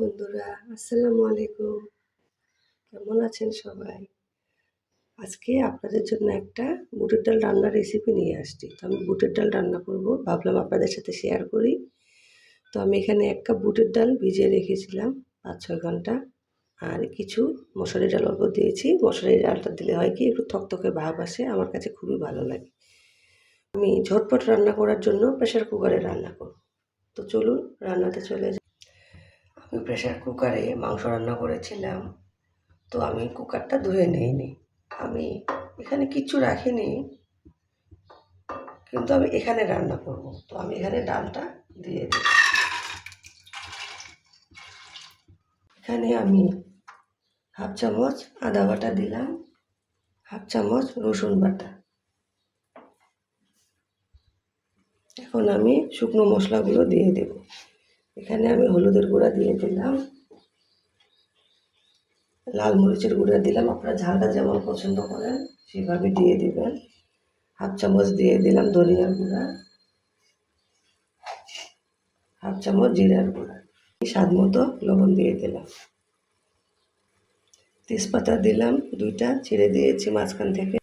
বন্ধুরা, আসসালামু আলাইকুম। কেমন আছেন সবাই? আজকে আপনাদের জন্য একটা বুটের ডাল রান্নার রেসিপি নিয়ে আসছি। তো আমি বুটের ডাল রান্না করব, ভাবলাম আপনাদের সাথে শেয়ার করি। তো আমি এখানে এক কাপ বুটের ডাল ভিজিয়ে রেখেছিলাম পাঁচ ছয় ঘণ্টা। আর কিছু মশারি ডাল অল্প দিয়েছি। মশারি ডালটা দিলে হয় কি, একটু থকথকে ভাব আসে, আমার কাছে খুবই ভালো লাগে। আমি ঝটপট রান্না করার জন্য প্রেশার কুকারে রান্না করব। তো চলুন, রান্নাতে চলে আমি প্রেশার কুকারে মাংস রান্না করেছিলাম। তো আমি কুকারটা ধুয়ে নিইনি। আমি এখানে কিচ্ছু রাখিনি, কিন্তু আমি এখানে রান্না করব। তো আমি এখানে ডালটা দিয়ে দিই। এখানে আমি হাফ চামচ আদা বাটা দিলাম হাফ চামচ রসুন বাটা। এখন আমি শুকনো মশলাগুলো দিয়ে দেব। এখানে আমি হলুদের গুঁড়া দিয়ে দিলাম। লাল মরিচের গুঁড়া দিলাম। আপনারা ঝালটা যেমন পছন্দ করেন, সেভাবে দিয়ে দিবেন। হাফ চামচ দিয়ে দিলাম ধনিয়ার গুঁড়া। হাফ চামচ জিরার গুঁড়া। স্বাদ মতো লবণ দিয়ে দিলাম। তেজপাতা দিলাম দুইটা, ছেড়ে দিয়েছি মাঝখান থেকে।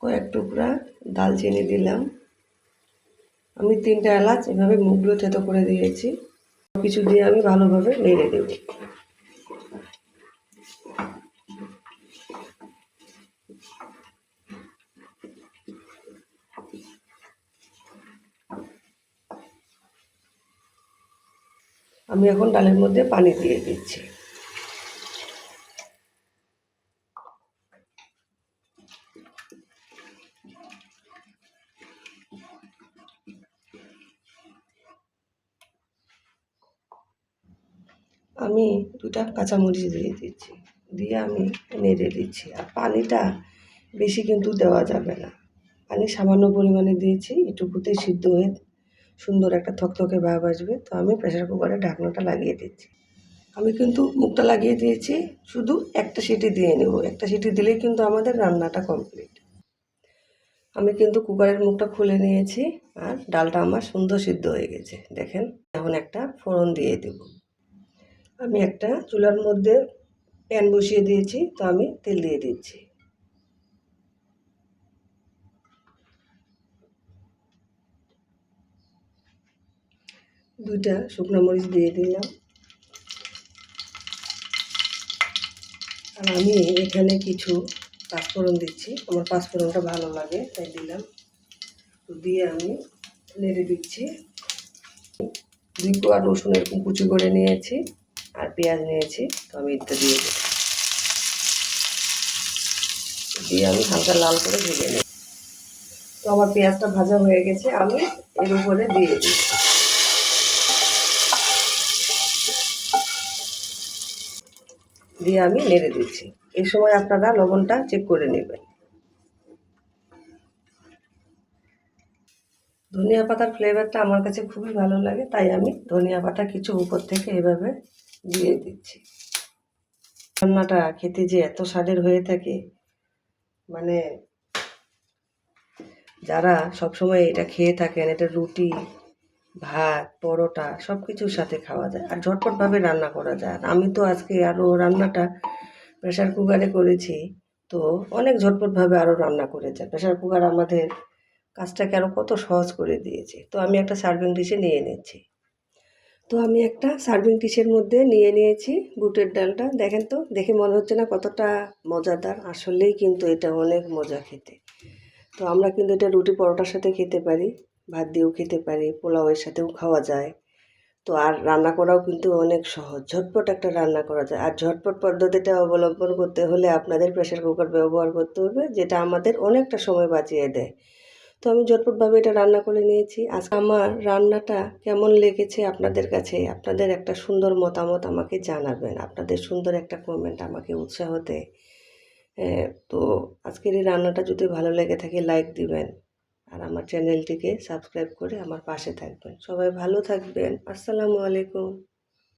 কয়েক টুকরা দালচিনি দিলাম। আমি তিনটা এলাচ এভাবে মুখগুলো থেতো করে দিয়েছি। কিছু দিয়ে আমি ভালোভাবে নেড়ে দেব। আমি এখন ডালের মধ্যে পানি দিয়ে দিচ্ছি। আমি দুটা কাঁচামরিচ দিয়ে দিচ্ছি। দিয়ে আমি নেড়ে দিচ্ছি। আর পানিটা বেশি কিন্তু দেওয়া যাবে না। পানি সামান্য পরিমাণে দিয়েছি এটুকুতেই সিদ্ধ হয়ে সুন্দর একটা থকথকে ভাব আসবে। তো আমি প্রেশার কুকারে ঢাকনাটা লাগিয়ে দিচ্ছি। আমি কিন্তু মুখটা লাগিয়ে দিয়েছি, শুধু একটা সিটি দিয়ে নেব। একটা সিটি দিলেই কিন্তু আমাদের রান্নাটা কমপ্লিট আমি কিন্তু কুকারের মুখটা খুলে নিয়েছি, আর ডালটা আমার সুন্দর সিদ্ধ হয়ে গেছে। দেখেন, এখন একটা ফোড়ন দিয়ে দেবো। আমি একটা চুলার মধ্যে প্যান বসিয়ে দিয়েছি, তো আমি তেল দিয়ে দিচ্ছি। দুইটা শুকনো মরিচ দিয়ে দিলাম। আর আমি এখানে কিছু পাঁচফোড়ন দিচ্ছি, আমার পাঁচফোড়নটা ভালো লাগে, তাই দিলাম। তো দিয়ে আমি নেড়ে দিচ্ছি। দুই কোয়া রসুন এরকম কুচি করে নিয়েছি। আর পেঁয়াজ নিয়েছি, তো আমি এটা দিয়ে দিই দিয়ে আমি হালকা লাল করে ভেজে নিই তো আমার পেঁয়াজটা ভাজা হয়ে গেছে, আমি এর উপরে দিয়ে দিই দিয়ে আমি নেড়ে দিচ্ছি। এই সময় আপনারা লবণটা চেক করে নেবেন। ধনিয়া পাতার ফ্লেভারটা আমার কাছে খুবই ভালো লাগে, তাই আমি ধনিয়া পাতা কিছু উপর থেকে এভাবে দিয়ে দিচ্ছি। রান্নাটা খেতে যে এত স্বাদের হয়ে থাকে মানে যারা সবসময় এটা খেয়ে থাকেন, এটা রুটি, ভাত, পরোটা সব কিছুর সাথে খাওয়া যায় আর ঝটপটভাবে রান্না করা যায়। আর আমি তো আজকে আরও রান্নাটা প্রেশার কুকারে করেছি, তো অনেক ঝটপটভাবে আরও রান্না করেছে। প্রেশার কুকার আমাদের কাজটাকে আরও কত সহজ করে দিয়েছে। তো আমি একটা সার্ভিং ডিশে নিয়ে নিচ্ছি। তো আমি একটা সার্ভিং ডিশের মধ্যে নিয়ে নিয়েছি বুটের ডালটা। দেখেন তো, দেখে মনে হচ্ছে না কতটা মজাদার। আসলেই কিন্তু এটা অনেক মজা খেতে। তো আমরা কিন্তু এটা রুটি পরোটার সাথে খেতে পারি, ভাত দিয়েও খেতে পারি, পোলাওয়ের সাথেও খাওয়া যায়। তো আর রান্না করাও কিন্তু অনেক সহজ। ঝটপট একটা রান্না করা যায়। আর ঝটপট পদ্ধতিটা অবলম্বন করতে হলে আপনাদের প্রেশার কুকার ব্যবহার করতে হবে, যেটা আমাদের অনেকটা সময় বাঁচিয়ে দেয়। তো আমি ঝটপটভাবে এটা রান্না করে নিয়েছি। আজ আমার রান্নাটা কেমন লেগেছে আপনাদের কাছে? আপনাদের একটা সুন্দর মতামত আমাকে জানাবেন। আপনাদের সুন্দর একটা কমেন্ট আমাকে উৎসাহ দেয়। তো আজকের এই রান্নাটা যদি ভালো লেগে থাকে লাইক দিবেন। আর আমার চ্যানেলটিকে সাবস্ক্রাইব করে আমার পাশে থাকবেন। সবাই ভালো থাকবেন। আসসালামু আলাইকুম।